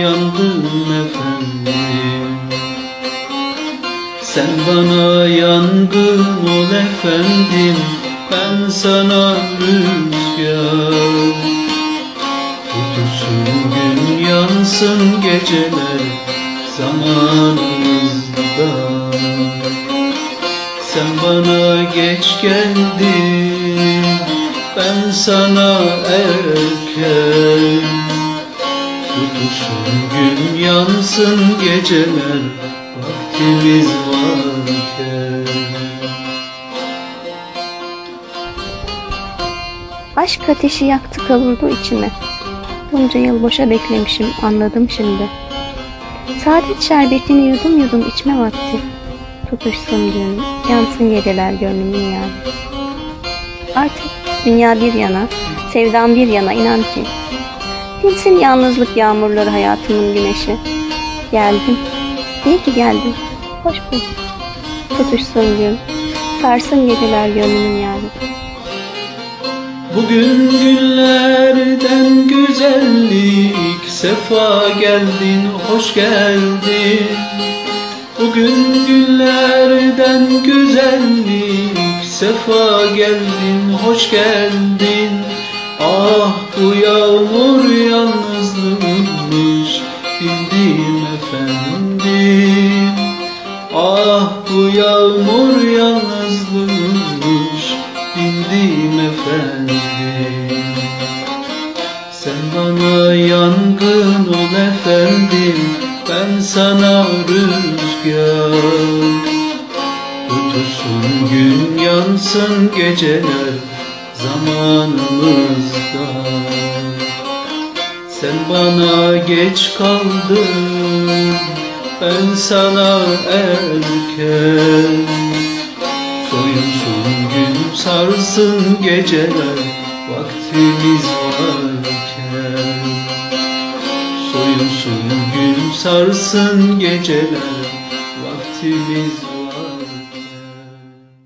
yandım efendim. Sen bana yangın ol efendim ben sana rüzgar. Kutusun gün yansın geceler zamanımızda. Sen bana geç geldin ben sana erken Kutusun gün yansın geceler vaktimiz varken Aşk ateşi yaktı kavurdu içime. Bunca yıl boşa beklemişim anladım şimdi. Saadet şerbetini yudum yudum içme vakti. Tutuşsun gün, yansın geceler gönlümün yani. Artık dünya bir yana, sevdam bir yana inan ki. Dinsin yalnızlık yağmurları hayatımın güneşi. Geldim, iyi ki geldin, hoş bulduk. Tutuşsun gün, sarsın geceler gönlümün yani. Bugün günlerden güzellik Sefa geldin, hoş geldin Bugün günlerden güzellik Sefa geldin, hoş geldin Ah bu yağmur yalnızlığımmış Bildim efendim. Ah bu yağmur yalnızlığımmış Bildim efendim. Sen bana yangın ol efendim Ben sana rüzgar. Tutusun gün yansın geceler zamanımızda. Sen bana geç kaldın Ben sana erken. Soyunsun gün sarsın geceler Vaktimiz varken. Soyunsun gün sarsın geceler Vaktimiz